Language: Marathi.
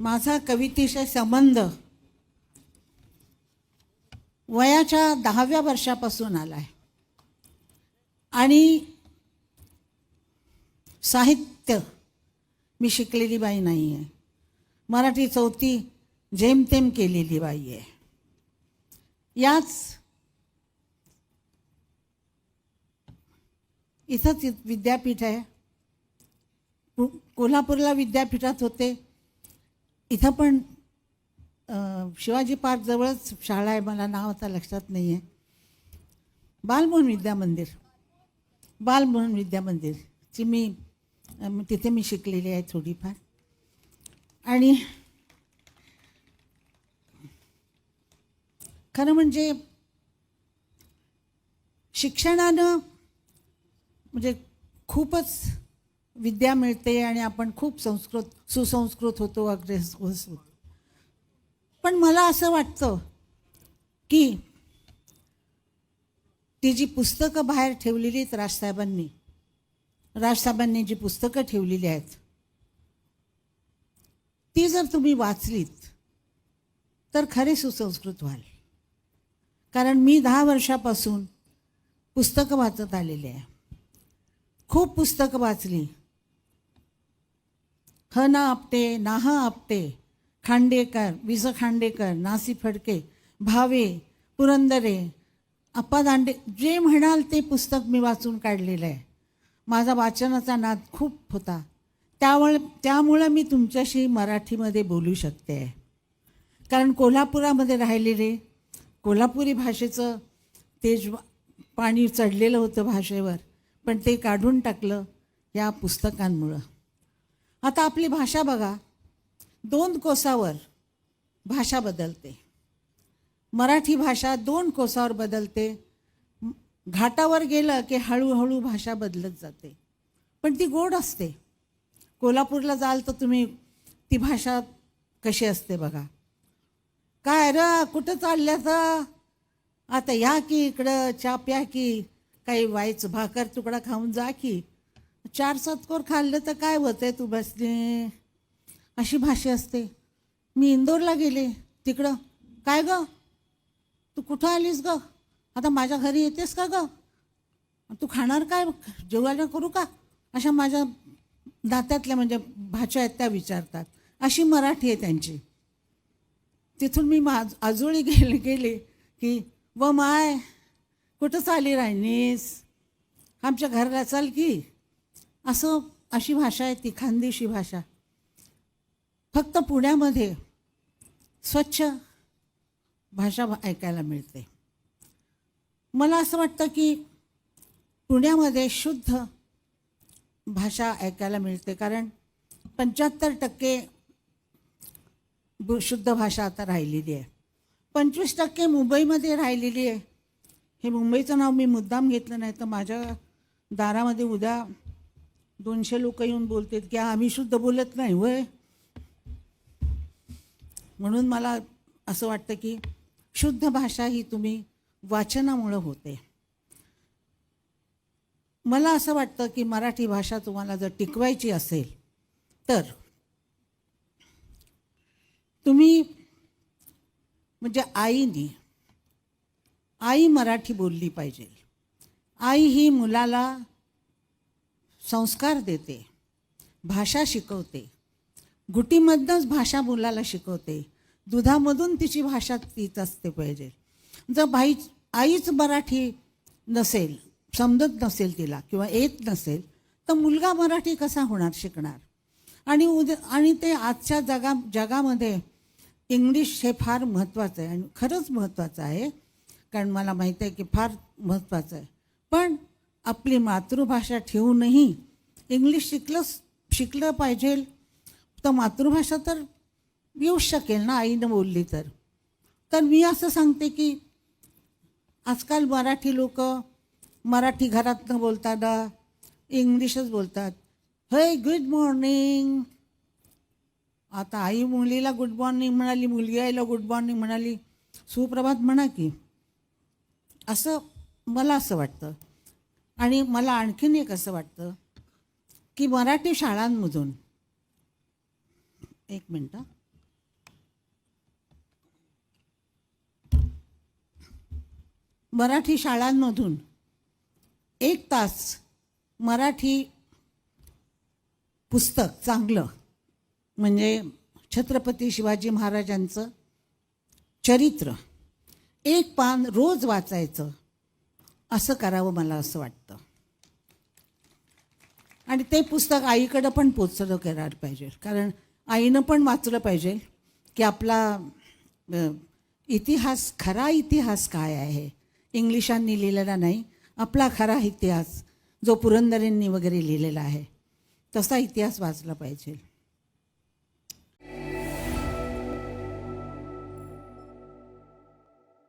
माझा कवितेशी संबंध वयाच्या दहाव्या वर्षापासून आला आहे आणि साहित्य मी शिकलेली बाई नाही आहे मराठी चौथी जेमतेम केलेली बाई आहे याच इथंच विद्यापीठ आहे. कोल्हापूरला विद्यापीठात होते. इथं पण शिवाजी पार्क जवळच शाळा आहे मला नाव आता लक्षात नाही आहे बालमोहन विद्या मंदिर. बालमोहन विद्या मंदिरची मी तिथे मी शिकलेली आहे थोडीफार. आणि खरं म्हणजे शिक्षणानं म्हणजे खूपच विद्या मिळते आणि आपण खूप संस्कृत सुसंस्कृत होतो अग्रेस होतो पण मला असं वाटतं की ती जी पुस्तकं बाहेर ठेवलेली आहेत राजसाहेबांनी राजसाहेबांनी जी पुस्तकं ठेवलेली आहेत ती जर तुम्ही वाचलीत तर खरे सुसंस्कृत व्हाल. कारण मी दहा वर्षापासून पुस्तकं वाचत आलेले आहे. खूप पुस्तकं वाचली. ह ना आपटे नाह आपटे खांडेकर विस खांडेकर नासी फडके भावे पुरंदरे अप्पा दांडे जे म्हणाल ते पुस्तक मी वाचून काढलेलं आहे. माझा वाचनाचा नाद खूप होता. त्यामुळे त्यामुळं मी तुमच्याशी मराठीमध्ये बोलू शकते. कारण कोल्हापुरामध्ये राहिलेले कोल्हापुरी भाषेचं तेज पाणी चढलेलं होतं भाषेवर पण ते काढून टाकलं या पुस्तकांमुळं. आता आपली भाषा बघा. दोन कोसावर भाषा बदलते. मराठी भाषा दोन कोसावर बदलते. घाटावर गेलं की हळूहळू भाषा बदलत जाते. पण ती गोड असते. कोल्हापूरला जाल तर तुम्ही ती भाषा कशी असते बघा. काय र कुठं चालल्या आता या की इकडं चा प्या की. काही व्हायचं भाकर तुकडा खाऊन जा की. चार सातकोर खाल्लं तर काय होतंय तू बसले? अशी भाषा असते. मी इंदोरला गेले. तिकडं. काय ग? तू कुठं आलीस ग? आता माझ्या घरी येतेस का ग? तू खाणार काय? जेवायला करू का? अशा माझ्या दात्यातल्या म्हणजे भाषा आहेत त्या विचारतात. अशी मराठी आहे त्यांची. तिथून मी मा आजोळी गेले गेले की व माय कुठं चाली राहिनीस आमच्या घराला चाल की. असं अशी भाषा आहे ती खानदेशी भाषा. फक्त पुण्यामध्ये स्वच्छ भाषा ऐकायला मिळते. मला असं वाटतं की पुण्यामध्ये शुद्ध भाषा ऐकायला मिळते कारण पंच्याहत्तर टक्के शुद्ध भाषा आता राहिलेली आहे. पंचवीस टक्के मुंबईमध्ये राहिलेली आहे. हे मुंबईचं नाव मी मुद्दाम घेतलं नाही तर माझ्या दारामध्ये उद्या दोनशे लोक येऊन बोलतात की आम्ही शुद्ध बोलत नाही वय म्हणून मला असं वाटतं की शुद्ध भाषा ही तुम्ही वाचनामुळं होते. मला असं वाटतं की मराठी भाषा तुम्हाला जर टिकवायची असेल तर तुम्ही म्हणजे आईनी आई मराठी बोलली पाहिजे. आई ही मुलाला संस्कार देते भाषा शिकवते गुटीमधनंच भाषा मुलाला शिकवते दुधामधून तिची भाषा तीच असते पाहिजे. जर बाई आईच मराठी नसेल समजत नसेल तिला किंवा येत नसेल तर मुलगा मराठी कसा होणार शिकणार? आणि उद्या आणि ते आजच्या जगा जगामध्ये इंग्लिश हे फार महत्त्वाचं आहे आणि खरंच महत्त्वाचं आहे कारण मला माहीत आहे की फार महत्त्वाचं आहे. पण आपली मातृभाषा ठेवूनही इंग्लिश शिकलं शिकलं पाहिजे. तर मातृभाषा तर येऊ शकेल ना आईनं बोलली तर. तर मी असं सांगते की आजकाल मराठी लोक मराठी घरातनं बोलताना इंग्लिशच बोलतात. हय गुड मॉर्निंग आता आई मुलीला गुड मॉर्निंग म्हणाली मुलगी आईला गुड मॉर्निंग म्हणाली. सुप्रभात म्हणा की असं मला असं वाटतं. आणि मला आणखीन एक असं वाटतं की मराठी शाळांमधून एक मिनटं. मराठी शाळांमधून एक तास मराठी पुस्तक चांगलं म्हणजे छत्रपती शिवाजी महाराजांचं चरित्र एक पान रोज वाचायचं असं करावं मला असं वाटतं. आणि ते पुस्तक आईकडं पण पोचलं करायला पाहिजे. कारण आईनं पण वाचलं पाहिजे की आपला इतिहास खरा इतिहास काय आहे? इंग्लिशांनी लिहिलेला नाही. आपला खरा इतिहास जो पुरंदरेंनी वगैरे लिहिलेला आहे तसा इतिहास वाचला पाहिजे.